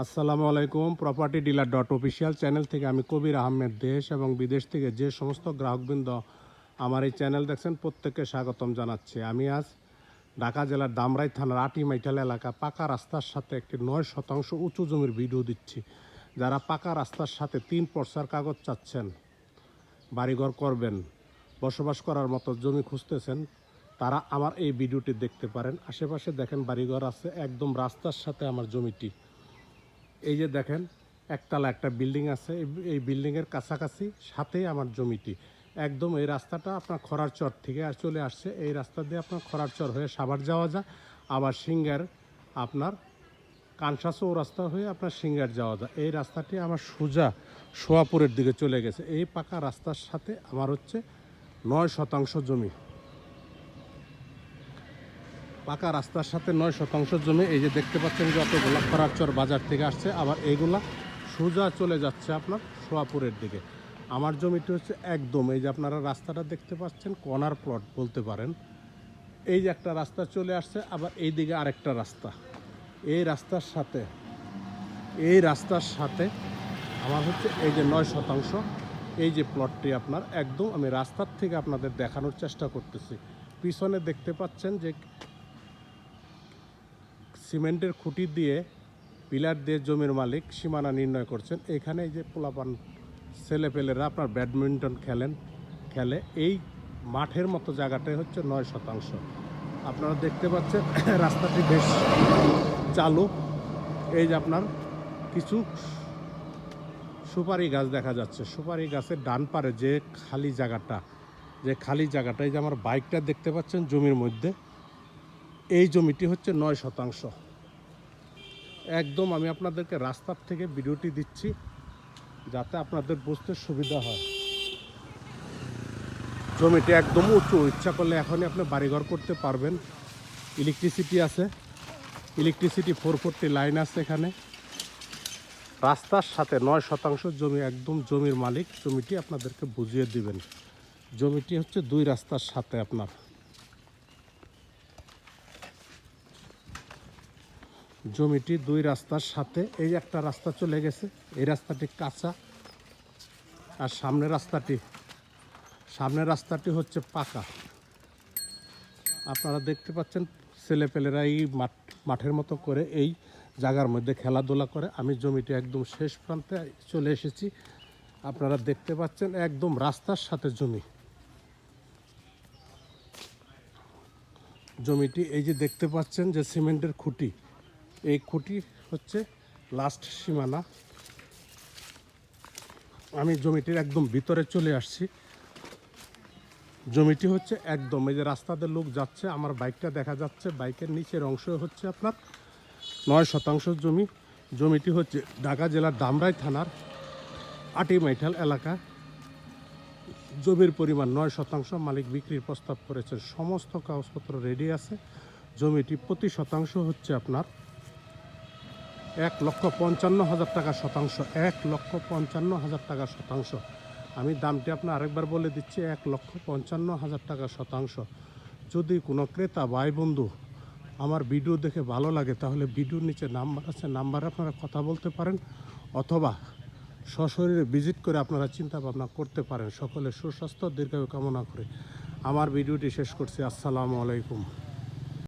আসসালামু আলাইকুম property dealer dot official channel থেকে আমি কবির আহমেদ, দেশ এবং বিদেশ থেকে যে সমস্ত গ্রাহকবৃন্দ আমার এই চ্যানেল দেখছেন, প্রত্যেককে স্বাগতম জানাচ্ছি। আমি আজ ঢাকা জেলার দামরাই থানার আটি মাইঠাল এলাকা পাকা রাস্তার সাথে একটি নয় শতাংশ উঁচু জমির ভিডিও দিচ্ছি, যারা পাকা রাস্তার সাথে তিন পর্সার কাগজ চাচ্ছেন, বাড়িঘর করবেন, বসবাস করার মতো জমি খুঁজতেছেন, তারা আমার এই ভিডিওটি দেখতে পারেন। আশেপাশে দেখেন বাড়িঘর আছে, একদম রাস্তার সাথে আমার জমিটি। এই যে দেখেন, একতলা একটা বিল্ডিং আছে। এই- বিল্ডিংয়ের কাছাকাছি সাথেই আমার জমিটি। একদম এই রাস্তাটা আপনার খরার চর থেকে আর চলে আসছে। এই রাস্তা দিয়ে আপনার খরার চর হয়ে সাভার যাওয়া যায়, আবার সিঙ্গার আপনার কানসা চৌরাস্তা হয়ে আপনার সিঙ্গার যাওয়া যায়। এই রাস্তাটি আমার সোজা সোয়াপুরের দিকে চলে গেছে। এই পাকা রাস্তার সাথে আমার হচ্ছে নয় শতাংশ জমি। পাকা রাস্তার সাথে নয় শতাংশ জমি, এই যে দেখতে পাচ্ছেন যে যতগুলো খরারচর বাজার থেকে আসছে, আবার এইগুলা সোজা চলে যাচ্ছে আপনার সোয়াপুরের দিকে। আমার জমিটি হচ্ছে একদম, এই যে আপনারা রাস্তাটা দেখতে পাচ্ছেন কর্নার প্লট বলতে পারেন। এই যে একটা রাস্তা চলে আসছে, আবার এই দিকে আরেকটা রাস্তা। এই রাস্তার সাথে, এই রাস্তার সাথে আমার হচ্ছে এই যে নয় শতাংশ, এই যে প্লটটি আপনার একদম আমি রাস্তার থেকে আপনাদের দেখানোর চেষ্টা করতেছি। পিছনে দেখতে পাচ্ছেন যে সিমেন্টের খুঁটি দিয়ে পিলার দিয়ে জমির মালিক সীমানা নির্ণয় করছেন। এখানে যে পোলাপান ছেলেপেলেরা আপনার ব্যাডমিন্টন খেলেন, খেলে, এই মাঠের মতো জায়গাটাই হচ্ছে নয় শতাংশ। আপনারা দেখতে পাচ্ছেন, রাস্তাটি বেশ চালু। এই যে আপনার কিছু সুপারি গাছ দেখা যাচ্ছে। সুপারি গাছের ডান পারে যে খালি জায়গাটা, যে খালি জায়গাটা, এই যে আমার বাইকটা দেখতে পাচ্ছেন জমির মধ্যে। এই জমিটি হচ্ছে নয় শতাংশ। একদম আমি আপনাদেরকে রাস্তার থেকে ভিডিওটি দিচ্ছি যাতে আপনাদের বুঝতে সুবিধা হয়। জমিটি একদম উঁচু, ইচ্ছা করলে এখনই আপনি বাড়িঘর করতে পারবেন। ইলেকট্রিসিটি আছে, ইলেকট্রিসিটি ফোর ফোরটি লাইন আছে এখানে। রাস্তার সাথে নয় শতাংশ জমি, একদম জমির মালিক। জমিটি আপনাদেরকে বুঝিয়ে দিবেন। জমিটি হচ্ছে দুই রাস্তার সাথে আপনার। জমিটি দুই রাস্তার সাথে, এই একটা রাস্তা চলে গেছে, এই রাস্তাটি কাঁচা। আর সামনের রাস্তাটি সামনের রাস্তাটি হচ্ছে পাকা। আপনারা দেখতে পাচ্ছেন ছেলেপেলেরা এই মাঠ, মাঠের মতো করে এই জায়গার মধ্যে খেলাধুলা করে। আমি জমিটি একদম শেষ প্রান্তে চলে এসেছি। আপনারা দেখতে পাচ্ছেন, একদম রাস্তার সাথে জমি। জমিটি, এই যে দেখতে পাচ্ছেন যে সিমেন্টের খুঁটি এই খুঁটি হচ্ছে লাস্ট সীমানা। আমি জমিটির একদম ভিতরে চলে আসছি। জমিটি হচ্ছে একদম, এই যে রাস্তাতে লোক যাচ্ছে, আমার বাইকটা দেখা যাচ্ছে, বাইকের নিচের অংশ হচ্ছে আপনার নয় শতাংশ জমি। জমিটি হচ্ছে ঢাকা জেলার দামরাই থানার আটি মাইঠাল এলাকা। জমির পরিমাণ নয় শতাংশ, মালিক বিক্রির প্রস্তাব করেছেন, সমস্ত কাগজপত্র রেডি আছে। জমিটি প্রতি শতাংশ হচ্ছে আপনার এক লক্ষ পঞ্চান্ন হাজার টাকা শতাংশ, এক লক্ষ পঞ্চান্ন হাজার টাকা শতাংশ। আমি দামটি আপনার আরেকবার বলে দিচ্ছি, এক লক্ষ পঞ্চান্ন হাজার টাকা শতাংশ। যদি কোনো ক্রেতা, ভাই, বন্ধু আমার ভিডিও দেখে ভালো লাগে, তাহলে ভিডিওর নিচে নাম্বার আছে, নাম্বারে আপনারা কথা বলতে পারেন, অথবা সশরীরে ভিজিট করে আপনারা চিন্তা ভাবনা করতে পারেন। সকলে সুস্বাস্থ্য, দীর্ঘায়ু কামনা করে। আমার ভিডিওটি শেষ করছি। আসসালামু আলাইকুম।